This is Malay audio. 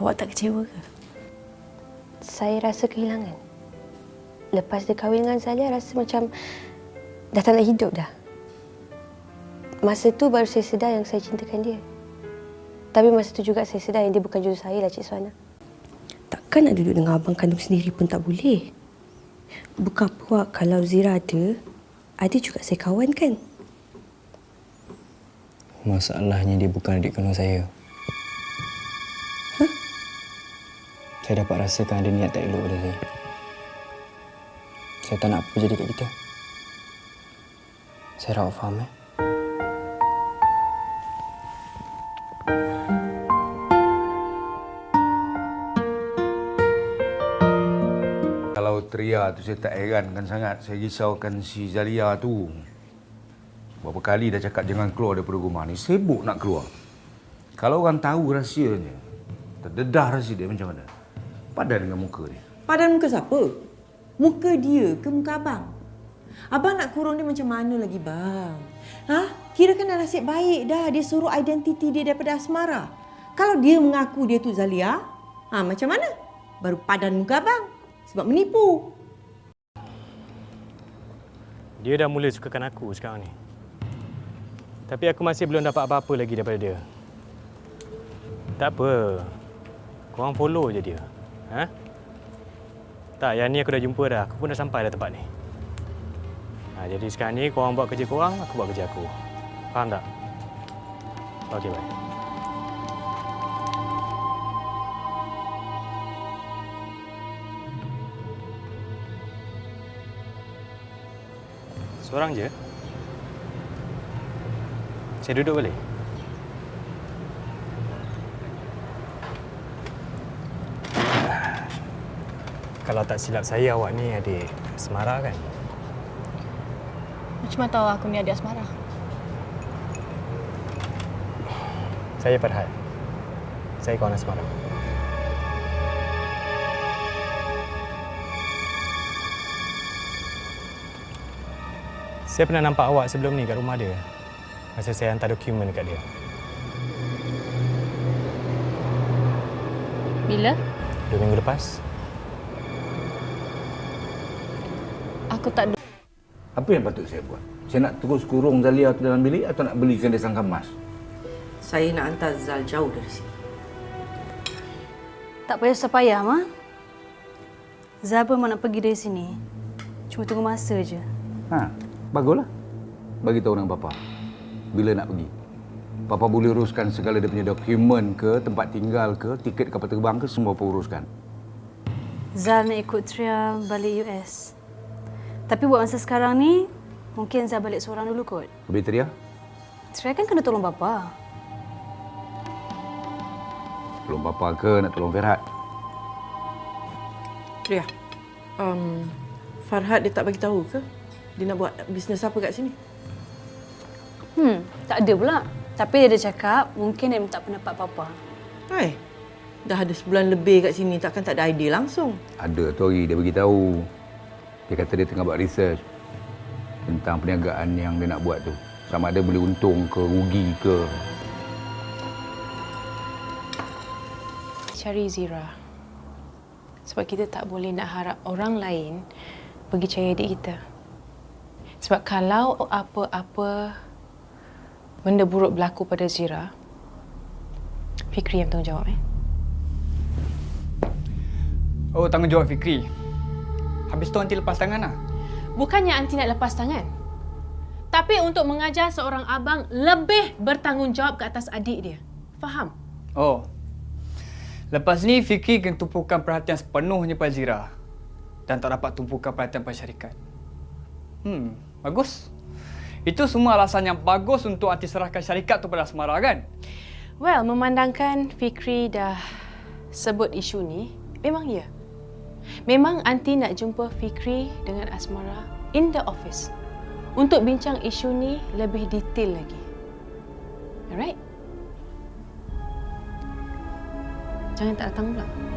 Awak tak kecewa ke? Saya rasa kehilangan. Lepas dia kahwin dengan Zalia, rasa macam dah tak nak hidup dah. Masa tu baru saya sedar yang saya cintakan dia. Tapi masa tu juga saya sedar yang dia bukan jodoh saya lah Cik Suana. Takkan nak duduk dengan abang kandung sendiri pun tak boleh. Bukan puak kalau Zira ada, ada juga saya kawan kan? Masalahnya dia bukan adik kandung saya. Saya dapat rasakan ada niat tak elok pada saya. Saya tak nak apa jadi kat kita. Saya rawat faham eh. Kalau Tria tu saya tak herankan sangat. Saya risaukan si Zalia tu. Berapa kali dah cakap jangan keluar daripada rumah ni. Sibuk nak keluar. Kalau orang tahu rahsianya, terdedah rahsia dia macam mana? Padan dengan muka dia. Padan muka siapa? Muka dia ke muka abang? Abang nak kurung dia macam mana lagi bang? Ha? Kira kan dah nasib baik dah dia suruh identiti dia daripada asmara. Kalau dia mengaku dia tu Zalia, ha, macam mana? Baru padan muka abang. Sebab menipu. Dia dah mula sukakan aku sekarang ni. Tapi aku masih belum dapat apa-apa lagi daripada dia. Tak apa. Korang follow je dia. Ha? Tak, yang ni aku dah jumpa dah. Aku pun dah sampai dah tempat ni. Ha, jadi sekarang ni korang buat kerja korang, aku buat kerja aku. Faham tak? Okey, baik. Seorang je? Saya duduk boleh? Kalau tak silap saya, awak ni adik Semara kan? Macam mana tahu aku ni adik asmara? Saya Farhad. Saya kawan Asmara. Saya pernah nampak awak sebelum ni kat rumah dia. Masa saya hantar dokumen dekat dia. Bila? Dua minggu lepas. Aku tak Apa yang patut saya buat? Saya nak terus kurung Zalia tu dalam bilik atau nak belikan dia sangka emas? Saya nak hantar Zal jauh dari sini. Tak payah susah payah, Ma. Zal pun nak pergi dari sini. Cuma tunggu masa je. Ha, baguslah. Bagi tahu dengan papa. Bila nak pergi. Papa boleh uruskan segala dia punya dokumen ke, tempat tinggal ke, tiket kapal terbang ke, semua papa uruskan. Zal nak ikut Tria balik US. Tapi buat masa sekarang ni, mungkin Zal balik seorang dulu kot. Habis Tria? Tria kan kena tolong bapa. Tolong papa ke nak tolong Ferhat? Tria, um, Farhad dia tak bagi tahu ke? Dia nak buat bisnes apa kat sini? Hmm, tak ada pula. Tapi dia ada cakap, mungkin dia minta pendapat papa. Hai, dah ada sebulan lebih kat sini, takkan tak ada idea langsung. Ada tu hari dia beritahu. Dia kata dia tengah buat research tentang perniagaan yang dia nak buat tu. Sama ada boleh untung ke, rugi ke. cari Zira. Sebab kita tak boleh nak harap orang lain pergi cari adik kita. Sebab kalau apa-apa benda buruk berlaku pada Zira, Fikri yang tanggungjawab eh. Oh, tanggungjawab Fikri. Habis tu nanti lepas tangan lah. Bukannya anti nak lepas tangan. Tapi untuk mengajar seorang abang lebih bertanggungjawab ke atas adik dia. Faham? Oh. Lepas ni Fikri kena tumpukan perhatian sepenuhnya pada Zira. Dan tak dapat tumpukan perhatian pada syarikat. Hmm, bagus. Itu semua alasan yang bagus untuk anti serahkan syarikat tu pada Asmara kan? Well, memandangkan Fikri dah sebut isu ni, memang ya. Memang anti nak jumpa Fikri dengan Asmara in the office untuk bincang isu ni lebih detail lagi. Alright? Jangan tak datang pula.